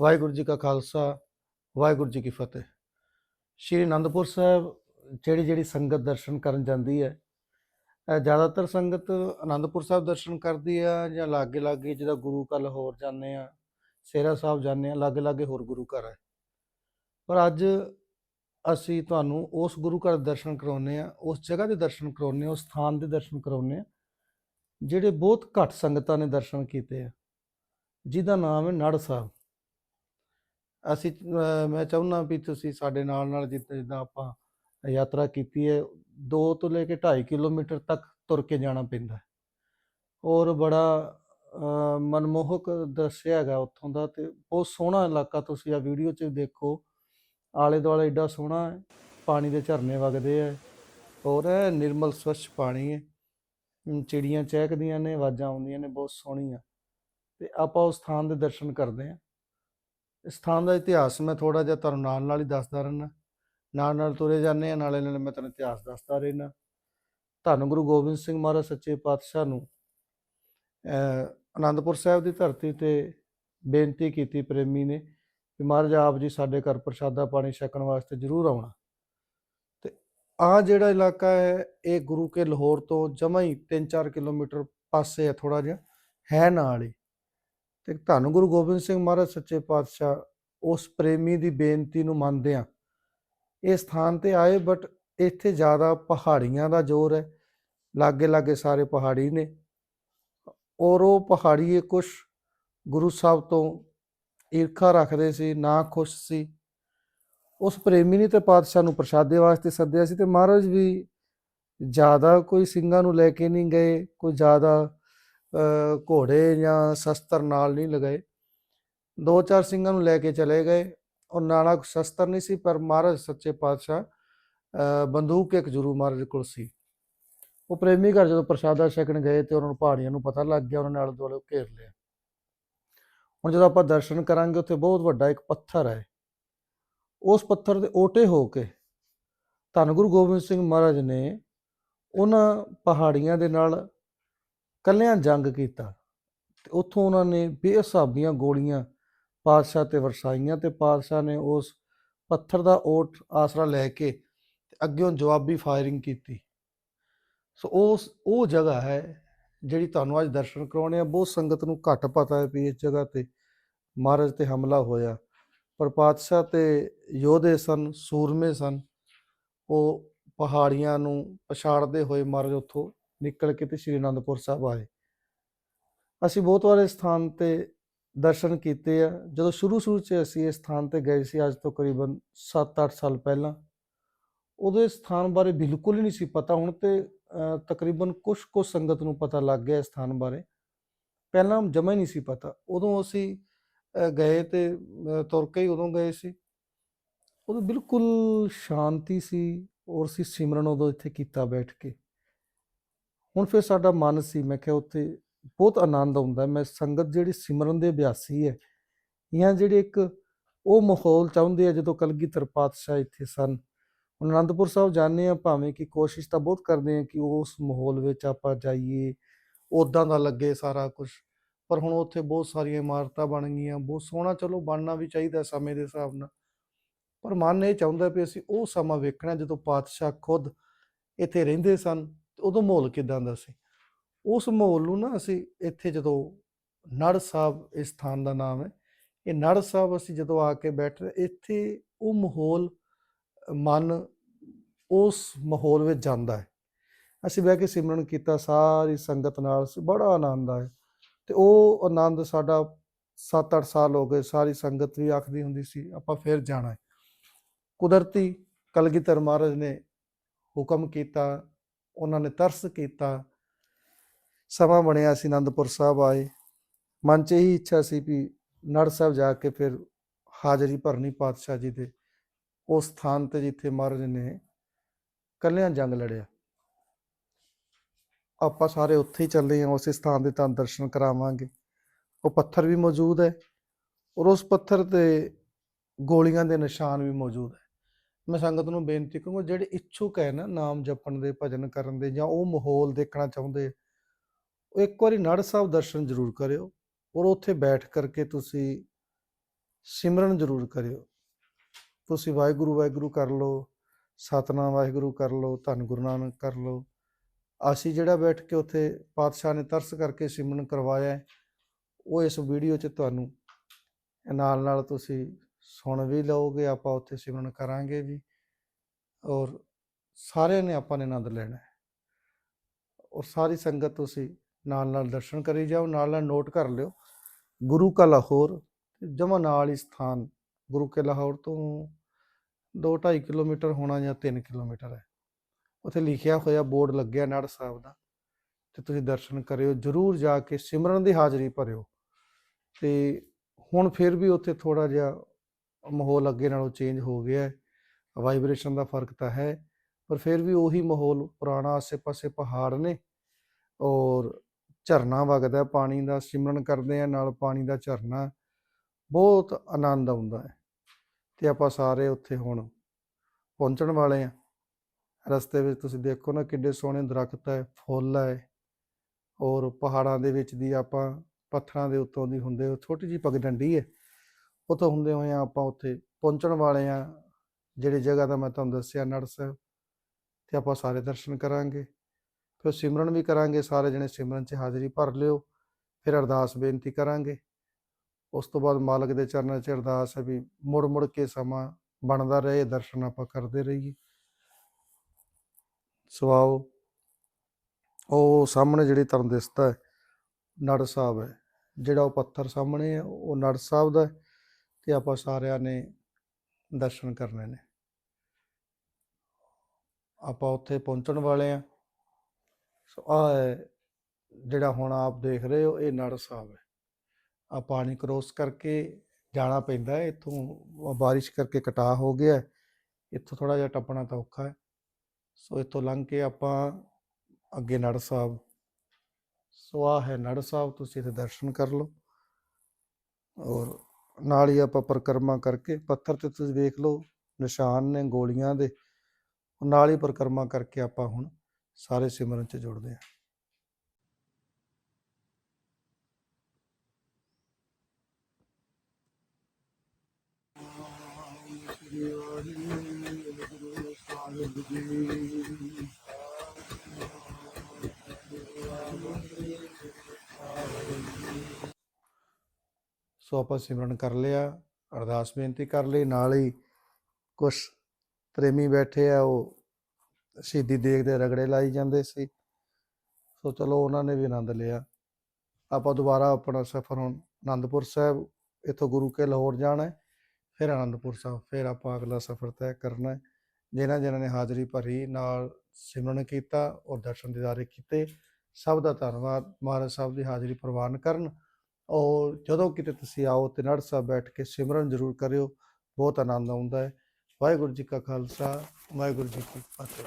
ਵਾਹਿਗੁਰੂ ਜੀ ਕਾ ਖਾਲਸਾ, ਵਾਹਿਗੁਰੂ ਜੀ ਕੀ ਫਤਿਹ। ਸ਼੍ਰੀ ਅਨੰਦਪੁਰ ਸਾਹਿਬ ਜਿਹੜੀ ਜਿਹੜੀ ਸੰਗਤ ਦਰਸ਼ਨ ਕਰਨ ਜਾਂਦੀ ਹੈ ਜ਼ਿਆਦਾਤਰ ਸੰਗਤ ਅਨੰਦਪੁਰ ਸਾਹਿਬ ਦਰਸ਼ਨ ਕਰਦੀ ਆ ਜਾਂ ਲਾਗੇ ਲਾਗੇ ਜਿਹਦਾ ਗੁਰੂ ਕਾ ਹੋਰ ਜਾਂਦੇ ਆ, ਸੇਰਾ ਸਾਹਿਬ ਜਾਂਦੇ ਆ, ਲਾਗੇ ਲਾਗੇ ਹੋਰ ਗੁਰੂ ਘਰ ਹੈ ਪਰ ਅੱਜ ਅਸੀਂ ਤੁਹਾਨੂੰ ਉਸ ਗੁਰੂ ਘਰ ਦੇ ਦਰਸ਼ਨ ਕਰਾਉਨੇ ਆ, ਉਸ ਜਗ੍ਹਾ ਦੇ ਦਰਸ਼ਨ ਕਰਾਉਨੇ ਆ, ਉਸ ਸਥਾਨ ਦੇ ਦਰਸ਼ਨ ਕਰਾਉਨੇ ਆ, ਜਿਹੜੇ ਬਹੁਤ ਘੱਟ ਸੰਗਤਾਂ ਨੇ ਦਰਸ਼ਨ ਕੀਤੇ ਆ, ਜਿਹਦਾ ਨਾਮ ਹੈ ਨੜ ਸਾਹਿਬ। ਅਸੀਂ ਅਹ ਮੈਂ ਚਾਹੁੰਦਾ ਵੀ ਤੁਸੀਂ ਸਾਡੇ ਨਾਲ ਨਾਲ ਜਿੱਦਾਂ ਜਿੱਦਾਂ ਆਪਾਂ ਯਾਤਰਾ ਕੀਤੀ ਹੈ 2 ਤੋਂ ਲੈ ਕੇ 2.5 ਕਿਲੋਮੀਟਰ ਤੱਕ ਤੁਰ ਕੇ ਜਾਣਾ ਪੈਂਦਾ ਹੈ। ਔਰ ਬੜਾ ਅਹ, ਮਨਮੋਹਕ ਦ੍ਰਿਸ਼ ਹੈਗਾ ਉੱਥੋਂ ਦਾ ਤੇ ਬਹੁਤ ਸੋਹਣਾ ਇਲਾਕਾ ਤੁਸੀਂ ਆ ਵੀਡੀਓ 'ਚ ਦੇਖੋ। ਆਲੇ ਦੁਆਲੇ ਏਡਾ ਸੋਹਣਾ ਹੈ ਪਾਣੀ ਦੇ ਝਰਨੇ ਵਗਦੇ ਹੈ ਔਰ ਇਹ ਨਿਰਮਲ ਸਵੱਛ ਪਾਣੀ ਹੈ। ਅਮ, ਚਿੜੀਆਂ ਚਹਿਕਦੀਆਂ ਨੇ ਆਵਾਜ਼ਾਂ ਆਉਂਦੀਆਂ ਨੇ ਬਹੁਤ ਸੋਹਣੀਆਂ। ਤੇ ਆਪਾਂ ਉਸ ਸਥਾਨ ਦੇ ਦਰਸ਼ਨ ਕਰਦੇ ਹਾਂ। ਇਸ ਸਥਾਨ ਦਾ ਇਤਿਹਾਸ ਮੈਂ ਥੋੜਾ ਜਿਹਾ ਤੁਹਾਨੂੰ ਨਾਲ ਨਾਲ ਹੀ ਦੱਸਦਾ ਰਹਿਣਾ ਨਾਲ ਨਾਲ ਤੁਰੇ ਜਾਂਦੇ ਆ ਨਾਲੇ ਨਾਲੇ ਮੈਂ ਤੁਹਾਨੂੰ ਇਤਿਹਾਸ ਦੱਸਦਾ ਰਹਿਣਾ ਧੰਨ ਗੁਰੂ ਗੋਬਿੰਦ ਸਿੰਘ ਮਹਾਰਾਜ ਸੱਚੇ ਪਾਤਸ਼ਾਹ ਨੂੰ ਅਨੰਦਪੁਰ ਸਾਹਿਬ ਦੀ ਧਰਤੀ ਤੇ ਬੇਨਤੀ ਕੀਤੀ ਪ੍ਰੇਮੀ ਨੇ ਕਿ ਮਹਾਰਾਜ ਆਪ ਜੀ ਸਾਡੇ ਘਰ ਪ੍ਰਸ਼ਾਦਾ ਪਾਣੀ ਛਕਣ ਵਾਸਤੇ ਜ਼ਰੂਰ ਆਉਣਾ। ਤੇ ਆ ਜਿਹੜਾ ਇਲਾਕਾ ਹੈ, ਇਹ ਗੁਰੂ ਕੇ ਲਾਹੌਰ ਤੋਂ ਜਮਾਂ ਹੀ 3-4 ਕਿਲੋਮੀਟਰ ਪਾਸੇ ਹੈ ਥੋੜਾ ਜਿਹਾ, ਹੈ ਨਾਲ ਹੀ। ਤੇ ਧੰਨ ਗੁਰੂ ਗੋਬਿੰਦ ਸਿੰਘ ਮਹਾਰਾਜ ਸੱਚੇ ਪਾਤਸ਼ਾਹ ਉਸ ਪ੍ਰੇਮੀ ਦੀ ਬੇਨਤੀ ਨੂੰ ਮੰਨਦੇ ਆ ਇਹ ਸਥਾਨ ਤੇ ਆਏ ਬਟ ਇੱਥੇ ਜ਼ਿਆਦਾ ਪਹਾੜੀਆਂ ਦਾ ਜ਼ੋਰ ਹੈ। ਲਾਗੇ ਲਾਗੇ ਸਾਰੇ ਪਹਾੜੀ ਨੇ। ਔਰ ਉਹ ਪਹਾੜੀਏ ਕੁਛ ਗੁਰੂ ਸਾਹਿਬ ਤੋਂ ਈਰਖਾ ਰੱਖਦੇ ਸੀ, ਨਾ ਖੁਸ਼ ਸੀ। ਉਸ ਪ੍ਰੇਮੀ ਨੇ ਤੇ ਪਾਤਸ਼ਾਹ ਨੂੰ ਪ੍ਰਸ਼ਾਦੇ ਵਾਸਤੇ ਸੱਦਿਆ ਸੀ ਤੇ ਮਹਾਰਾਜ ਵੀ ਜ਼ਿਆਦਾ ਕੋਈ ਸਿੰਘਾਂ ਨੂੰ ਲੈ ਕੇ ਨਹੀਂ ਗਏ, ਕੋਈ ਜ਼ਿਆਦਾ ਘੋੜੇ ਜਾਂ ਸ਼ਸਤਰ ਨਾਲ ਨਹੀਂ ਲਗਾਏ। ਦੋ ਚਾਰ ਸਿੰਘਾਂ ਨੂੰ ਲੈ ਕੇ ਚਲੇ ਗਏ। ਔਰ ਨਾਲਾ ਸ਼ਸਤਰ ਨਹੀਂ ਸੀ, ਪਰ ਮਹਾਰਾਜ ਸੱਚੇ ਪਾਤਸ਼ਾਹ ਬੰਦੂਕ ਇੱਕ ਜ਼ਰੂਰ ਮਹਾਰਾਜ ਕੋਲ ਸੀ। ਉਹ ਪ੍ਰੇਮੀ ਘਰ ਜਦੋਂ ਪ੍ਰਸ਼ਾਦਾ ਛਕਣ ਗਏ ਤੇ ਉਹਨਾਂ ਨੂੰ ਪਹਾੜੀਆਂ ਨੂੰ ਪਤਾ ਲੱਗ ਗਿਆ, ਉਹਨਾਂ ਨੇ ਆਲੇ ਦੁਆਲੇ ਘੇਰ ਲਿਆ। ਹੁਣ ਜਦੋਂ ਆਪਾਂ ਦਰਸ਼ਨ ਕਰਾਂਗੇ, ਉੱਥੇ ਬਹੁਤ ਵੱਡਾ ਇੱਕ ਪੱਥਰ ਹੈ। ਉਸ ਪੱਥਰ ਦੇ ਓਟੇ ਹੋ ਕੇ ਧੰਨ ਗੁਰੂ ਗੋਬਿੰਦ ਸਿੰਘ ਮਹਾਰਾਜ ਨੇ ਉਹਨਾਂ ਪਹਾੜੀਆਂ ਦੇ ਨਾਲ ਕੱਲਿਆਂ ਜੰਗ ਕੀਤਾ ਤੇ ਉੱਥੋਂ ਉਹਨਾਂ ਨੇ ਬੇਹਿਸਾਬੀਆਂ ਗੋਲੀਆਂ ਪਾਤਸ਼ਾਹ ਤੇ ਵਰਸਾਈਆਂ ਤੇ ਪਾਤਸ਼ਾਹ ਨੇ ਉਸ ਪੱਥਰ ਦਾ ਓਟ ਆਸਰਾ ਲੈ ਕੇ ਤੇ ਅੱਗਿਓਂ ਜਵਾਬੀ ਫਾਇਰਿੰਗ ਕੀਤੀ। ਸੋ ਉਸ, ਉਹ ਜਗ੍ਹਾ ਹੈ ਜਿਹੜੀ ਤੁਹਾਨੂੰ ਅੱਜ ਦਰਸ਼ਨ ਕਰਾਉਣੇ ਆ। ਬਹੁਤ ਸੰਗਤ ਨੂੰ ਘੱਟ ਪਤਾ ਹੈ ਵੀ ਇਸ ਜਗ੍ਹਾ ਤੇ ਮਹਾਰਾਜ ਤੇ ਹਮਲਾ ਹੋਇਆ। ਪਰ ਪਾਤਸ਼ਾਹ ਤੇ ਯੋਧੇ ਸਨ, ਸੂਰਮੇ ਸਨ। ਉਹ ਪਹਾੜੀਆਂ ਨੂੰ ਪਛਾੜਦੇ ਹੋਏ ਮਹਾਰਾਜ ਉੱਥੋਂ ਨਿਕਲ ਕੇ ਤੇ ਸ਼੍ਰੀ ਅਨੰਦਪੁਰ ਸਾਹਿਬ ਆਏ। ਅਸੀਂ ਬਹੁਤ ਵਾਰ ਇਸ ਸਥਾਨ ਤੇ ਦਰਸ਼ਨ ਕੀਤੇ ਆ। ਜਦੋਂ ਸ਼ੁਰੂ ਸ਼ੁਰੂ 'ਚ ਅਸੀਂ ਇਸ ਸਥਾਨ ਤੇ ਗਏ ਸੀ, ਅੱਜ ਤੋਂ ਕਰੀਬਨ 7-8 ਸਾਲ ਪਹਿਲਾਂ, ਉਦੋਂ ਇਸ ਸਥਾਨ ਬਾਰੇ ਬਿਲਕੁਲ ਹੀ ਨਹੀਂ ਸੀ ਪਤਾ। ਹੁਣ ਤੇ ਤਕਰੀਬਨ ਕੁਝ ਕੁ ਸੰਗਤ ਨੂੰ ਪਤਾ ਲੱਗ ਗਿਆ ਇਸ ਸਥਾਨ ਬਾਰੇ। ਪਹਿਲਾਂ ਜਮਾ ਹੀ ਨਹੀਂ ਸੀ ਪਤਾ। ਉਦੋਂ ਅਸੀਂ ਗਏ ਤੇ ਤੁਰ ਕੇ ਹੀ ਉਦੋਂ ਗਏ ਸੀ। ਉਦੋਂ ਬਿਲਕੁਲ ਸ਼ਾਂਤੀ ਸੀ ਔਰ ਅਸੀਂ ਸਿਮਰਨ ਉਦੋਂ ਇੱਥੇ ਕੀਤਾ ਬੈਠ ਕੇ। ਹੁਣ ਫਿਰ ਸਾਡਾ ਮਨ ਸੀ, ਮੈਂ ਕਿਹਾ ਉੱਥੇ ਬਹੁਤ ਆਨੰਦ ਆਉਂਦਾ। ਮੈਂ ਸੰਗਤ ਜਿਹੜੀ ਸਿਮਰਨ ਦੇ ਅਭਿਆਸੀ ਹੈ ਜਾਂ ਜਿਹੜੇ ਇੱਕ ਉਹ ਮਾਹੌਲ ਚਾਹੁੰਦੇ ਆ ਜਦੋਂ ਕਲਗੀਧਰ ਪਾਤਸ਼ਾਹ ਇੱਥੇ ਸਨ। ਹੁਣ ਅਨੰਦਪੁਰ ਸਾਹਿਬ ਜਾਂਦੇ ਆ ਭਾਵੇਂ ਕਿ ਕੋਸ਼ਿਸ਼ ਤਾਂ ਬਹੁਤ ਕਰਦੇ ਆ ਕਿ ਉਸ ਮਾਹੌਲ ਵਿੱਚ ਆਪਾਂ ਜਾਈਏ ਉਦਾਂ ਦਾ ਲੱਗੇ ਸਾਰਾ ਕੁਝ ਪਰ ਹੁਣ ਉੱਥੇ ਬਹੁਤ ਸਾਰੀਆਂ ਇਮਾਰਤਾਂ ਬਣ ਗਈਆਂ, ਬਹੁਤ ਸੋਹਣਾ ਚਲੋ ਬਣਨਾ ਵੀ ਚਾਹੀਦਾ ਸਮੇਂ ਦੇ ਹਿਸਾਬ ਨਾਲ। ਪਰ ਮਨ ਇਹ ਚਾਹੁੰਦਾ ਵੀ ਅਸੀਂ ਉਹ ਸਮਾਂ ਵੇਖਣਾ ਜਦੋਂ ਪਾਤਸ਼ਾਹ ਖੁਦ ਇੱਥੇ ਰਹਿੰਦੇ ਸਨ। ਉਦੋਂ ਮਾਹੌਲ ਕਿਦਾਂ ਦਾ ਸੀ? ਉਸ ਮਾਹੌਲ ਨੂੰ ਨਾ ਅਸੀਂ ਇੱਥੇ ਜਦੋਂ ਨੜ ਸਾਹਿਬ ਇਸ ਸਥਾਨ ਦਾ ਨਾਮ ਹੈ, ਇਹ ਨੜ ਸਾਹਿਬ ਅਸੀਂ ਜਦੋਂ ਆ ਕੇ ਬੈਠੇ ਇੱਥੇ ਉਹ ਮਾਹੌਲ, ਮਨ ਉਸ ਮਾਹੌਲ ਵਿੱਚ ਜਾਂਦਾ ਹੈ। ਅਸੀਂ ਬਹਿ ਕੇ ਸਿਮਰਨ ਕੀਤਾ, ਸਾਰੀ ਸੰਗਤ ਨਾਲ ਸੀ, ਬੜਾ ਆਨੰਦ ਆਇਆ। ਤੇ ਉਹ ਆਨੰਦ ਸਾਡਾ 7-8 ਸਾਲ ਹੋ ਗਏ, ਸਾਰੀ ਸੰਗਤ ਵੀ ਆਖਦੀ ਹੁੰਦੀ ਸੀ, ਆਪਾਂ ਫਿਰ ਜਾਣਾ ਹੈ। ਕੁਦਰਤੀ ਕਲਗੀਧਰ ਮਹਾਰਾਜ ਨੇ ਹੁਕਮ ਕੀਤਾ ਉਹਨਾਂ ਨੇ ਤਰਸ ਕੀਤਾ। ਸਮਾਂ ਬਣਿਆ ਸੀ ਆਨੰਦਪੁਰ ਸਾਹਿਬ ਆਏ। ਮਨ 'ਚ ਇਹੀ ਇੱਛਾ ਸੀ ਵੀ ਨੜ ਸਾਹਿਬ ਜਾ ਕੇ ਫਿਰ ਹਾਜ਼ਰੀ ਭਰਨੀ ਪਾਤਸ਼ਾਹ ਜੀ ਦੇ। ਉਸ ਸਥਾਨ ਤੇ ਜਿੱਥੇ ਮਹਾਰਾਜ ਨੇ ਕੱਲਿਆਂ ਜੰਗ ਲੜਿਆ। ਆਪਾਂ ਸਾਰੇ ਉੱਥੇ ਹੀ ਚੱਲੇ ਹਾਂ, ਉਸੇ ਸਥਾਨ ਦੇ ਤਾਂ ਦਰਸ਼ਨ ਕਰਾਵਾਂਗੇ। ਉਹ ਪੱਥਰ ਵੀ ਮੌਜੂਦ ਹੈ ਔਰ ਉਸ ਪੱਥਰ ਤੇ ਗੋਲੀਆਂ ਦੇ ਨਿਸ਼ਾਨ ਵੀ ਮੌਜੂਦ ਹੈ। ਮੈਂ ਸੰਗਤ ਨੂੰ ਬੇਨਤੀ ਕਰੂੰਗਾ, ਜਿਹੜੇ ਇੱਛੁਕ ਹੈ ਨਾ ਨਾਮ ਜਪਣ ਦੇ, ਭਜਨ ਕਰਨ ਦੇ ਜਾਂ ਉਹ ਮਾਹੌਲ ਦੇਖਣਾ ਚਾਹੁੰਦੇ ਉਹ ਇੱਕ ਵਾਰੀ ਨੜ ਸਾਹਿਬ ਦਰਸ਼ਨ ਜ਼ਰੂਰ ਕਰਿਓ ਔਰ ਉੱਥੇ ਬੈਠ ਕਰਕੇ ਤੁਸੀਂ ਸਿਮਰਨ ਜ਼ਰੂਰ ਕਰਿਓ। ਤੁਸੀਂ ਵਾਹਿਗੁਰੂ ਵਾਹਿਗੁਰੂ ਕਰ ਲਓ, ਸਤਨਾਮ ਵਾਹਿਗੁਰੂ ਕਰ ਲਓ, ਧੰਨ ਗੁਰੂ ਨਾਨਕ ਕਰ ਲਓ। ਅਸੀਂ ਜਿਹੜਾ ਬੈਠ ਕੇ ਉੱਥੇ ਪਾਤਸ਼ਾਹ ਨੇ ਤਰਸ ਕਰਕੇ ਸਿਮਰਨ ਕਰਵਾਇਆ ਉਹ ਇਸ ਵੀਡੀਓ 'ਚ ਤੁਹਾਨੂੰ ਨਾਲ ਨਾਲ ਤੁਸੀਂ ਸੁਣ ਵੀ ਲਓਗੇ, ਆਪਾਂ ਉੱਥੇ ਸਿਮਰਨ ਕਰਾਂਗੇ ਵੀ। ਔਰ ਸਾਰਿਆਂ ਨੇ ਆਪਾਂ ਨੇ ਆਨੰਦ ਲੈਣਾ ਹੈ। ਔਰ ਸਾਰੀ ਸੰਗਤ ਤੁਸੀਂ ਨਾਲ ਨਾਲ ਦਰਸ਼ਨ ਕਰੀ ਜਾਓ ਨਾਲ ਨਾਲ ਨੋਟ ਕਰ ਲਿਓ। ਗੁਰੂ ਕਾ ਲਾਹੌਰ, ਜਮਾ ਨਾਲ ਹੀ ਸਥਾਨ। ਗੁਰੂ ਕੇ ਲਾਹੌਰ ਤੋਂ 2.5 ਕਿਲੋਮੀਟਰ ਹੋਣਾ ਜਾਂ 3 ਕਿਲੋਮੀਟਰ ਹੈ। ਉੱਥੇ ਲਿਖਿਆ ਹੋਇਆ ਬੋਰਡ ਲੱਗਿਆ ਨਾੜ ਸਾਹਿਬ ਦਾ। ਤੇ ਤੁਸੀਂ ਦਰਸ਼ਨ ਕਰਿਓ, ਜਰੂਰ ਜਾ ਕੇ ਸਿਮਰਨ ਦੀ ਹਾਜ਼ਰੀ ਭਰਿਓ। ਤੇ ਹੁਣ ਫਿਰ ਵੀ ਉੱਥੇ ਥੋੜਾ ਜਿਹਾ ਮਾਹੌਲ ਅੱਗੇ ਨਾਲੋਂ ਚੇਂਜ ਹੋ ਗਿਆ ਹੈ ਵਾਈਬ੍ਰੇਸ਼ਨ ਦਾ ਫ਼ਰਕ ਤਾਂ ਹੈ, ਪਰ ਫਿਰ ਵੀ ਉਹੀ ਮਾਹੌਲ ਪੁਰਾਣਾ ਆਸੇ-ਪਾਸੇ ਪਹਾੜ ਨੇ ਔਰ ਝਰਨਾ ਵਗਦਾ ਪਾਣੀ ਦਾ ਸਿਮਰਨ ਕਰਦੇ ਆ ਨਾਲ ਪਾਣੀ ਦਾ ਝਰਨਾ ਬਹੁਤ ਆਨੰਦ ਆਉਂਦਾ ਹੈ ਤੇ ਆਪਾਂ ਸਾਰੇ ਉੱਥੇ ਹੁਣ ਪਹੁੰਚਣ ਵਾਲੇ ਆ ਰਸਤੇ ਵਿੱਚ ਤੁਸੀਂ ਦੇਖੋ ਨਾ ਕਿੱਡੇ ਸੋਹਣੇ ਦਰਖਤ ਹੈ, ਫੁੱਲ ਹੈ ਔਰ ਪਹਾੜਾਂ ਦੇ ਵਿੱਚ ਦੀ ਆਪਾਂ ਪੱਥਰਾਂ ਦੇ ਉੱਤੋਂ ਦੀ ਹੁੰਦੇ ਉਹ ਛੋਟੀ ਜੀ ਪਗਡੰਡੀ ਹੈ। ਉੱਥੋਂ ਹੁੰਦੇ ਹੋਏ ਆਪਾਂ ਉੱਥੇ ਪਹੁੰਚਣ ਵਾਲੇ ਆ ਜਿਹੜੀ ਜਗ੍ਹਾ ਦਾ ਮੈਂ ਤੁਹਾਨੂੰ ਦੱਸਿਆ, ਨੜ ਸਾਹਿਬ, ਤੇ ਆਪਾਂ ਸਾਰੇ ਦਰਸ਼ਨ ਕਰਾਂਗੇ। ਫਿਰ ਸਿਮਰਨ ਵੀ ਕਰਾਂਗੇ, ਸਾਰੇ ਜਣੇ ਸਿਮਰਨ 'ਚ ਹਾਜ਼ਰੀ ਭਰ ਲਿਓ। ਫਿਰ ਅਰਦਾਸ ਬੇਨਤੀ ਕਰਾਂਗੇ। ਉਸ ਤੋਂ ਬਾਅਦ ਮਾਲਕ ਦੇ ਚਰਨਾਂ 'ਚ ਅਰਦਾਸ ਹੈ ਵੀ ਮੁੜ ਮੁੜ ਕੇ ਸਮਾਂ ਬਣਦਾ ਰਹੇ, ਦਰਸ਼ਨ ਆਪਾਂ ਕਰਦੇ ਰਹੀਏ। ਸੋ ਆਓ। ਉਹ ਸਾਹਮਣੇ ਜਿਹੜੀ ਤੁਹਾਨੂੰ ਦਿਸਦਾ ਹੈ, ਨੜ ਸਾਹਿਬ ਹੈ। ਜਿਹੜਾ ਉਹ ਪੱਥਰ ਸਾਹਮਣੇ ਹੈ, ਉਹ ਨੜ ਸਾਹਿਬ ਦਾ ਹੈ। ਤੇ ਆਪਾਂ ਸਾਰਿਆਂ ਨੇ ਦਰਸ਼ਨ ਕਰਨੇ ਨੇ। ਆਪਾਂ ਉੱਥੇ ਪਹੁੰਚਣ ਵਾਲੇ ਆ ਸੋ ਆ ਜਿਹੜਾ ਹੁਣ ਆਪ ਦੇਖ ਰਹੇ ਹੋ, ਇਹ ਨੜ ਸਾਹਿਬ ਹੈ। ਆ ਪਾਣੀ ਕ੍ਰੋਸ ਕਰਕੇ ਜਾਣਾ ਪੈਂਦਾ ਹੈ। ਇੱਥੋਂ ਬਾਰਿਸ਼ ਕਰਕੇ ਕਟਾ ਹੋ ਗਿਆ ਇੱਥੋਂ ਥੋੜਾ ਜਿਹਾ ਟੱਪਣਾ ਤਾਂ ਔਖਾ ਹੈ। ਸੋ ਇੱਥੋਂ ਲੰਘ ਕੇ ਆਪਾਂ ਅੱਗੇ ਨੜ ਸਾਹਿਬ। ਸੋ ਆ ਹੈ ਨੜ ਸਾਹਿਬ, ਤੁਸੀਂ ਇੱਥੇ ਦਰਸ਼ਨ ਕਰ ਲਓ। ਔਰ ਨਾਲ ਹੀ ਆਪਾਂ ਪਰਿਕਰਮਾ ਕਰਕੇ ਪੱਥਰ ਤੇ ਤੁਸੀਂ ਵੇਖ ਲਓ, ਨਿਸ਼ਾਨ ਨੇ ਗੋਲੀਆਂ ਦੇ ਨਾਲ ਹੀ ਪਰਿਕਰਮਾ ਕਰਕੇ ਆਪਾਂ ਹੁਣ ਸਾਰੇ ਸਿਮਰਨ ਚ ਜੁੜਦੇ ਹਾਂ। ਸੋ ਆਪਾਂ ਸਿਮਰਨ ਕਰ ਲਿਆ, ਅਰਦਾਸ ਬੇਨਤੀ ਕਰ ਲਈ, ਨਾਲ ਹੀ ਕੁਝ ਪ੍ਰੇਮੀ ਬੈਠੇ ਆ, ਉਹ ਸ਼ਹੀਦੀ ਦੇਖਦੇ ਰਗੜੇ ਲਾਈ ਜਾਂਦੇ ਸੀ। ਸੋ ਚਲੋ ਉਹਨਾਂ ਨੇ ਵੀ ਆਨੰਦ ਲਿਆ। ਆਪਾਂ ਦੁਬਾਰਾ ਆਪਣਾ ਸਫ਼ਰ ਹੁਣ ਆਨੰਦਪੁਰ ਸਾਹਿਬ, ਇੱਥੋਂ ਗੁਰੂ ਕੇ ਲਾਹੌਰ ਜਾਣਾ ਹੈ, ਫਿਰ ਆਨੰਦਪੁਰ ਸਾਹਿਬ, ਫਿਰ ਆਪਾਂ ਅਗਲਾ ਸਫ਼ਰ ਤੈਅ ਕਰਨਾ ਹੈ। ਜਿਨ੍ਹਾਂ ਜਿਨ੍ਹਾਂ ਨੇ ਹਾਜ਼ਰੀ ਭਰੀ, ਨਾਲ ਸਿਮਰਨ ਕੀਤਾ, ਔਰ ਦਰਸ਼ਨ ਦਿਦਾਰੇ ਕੀਤੇ, ਸਭ ਦਾ ਧੰਨਵਾਦ। ਮਹਾਰਾਜ ਸਾਹਿਬ ਦੀ ਹਾਜ਼ਰੀ ਪ੍ਰਵਾਨ ਕਰਨ। ਔਰ ਜਦੋਂ ਕਿਤੇ ਤੁਸੀਂ ਆਓ ਤੇ ਨੜ ਸਾਹਿਬ ਬੈਠ ਕੇ ਸਿਮਰਨ ਜ਼ਰੂਰ ਕਰਿਓ, ਬਹੁਤ ਆਨੰਦ ਆਉਂਦਾ ਹੈ। ਵਾਹਿਗੁਰੂ ਜੀ ਕਾ ਖਾਲਸਾ, ਵਾਹਿਗੁਰੂ ਜੀ ਕੀ ਫਤਿਹ।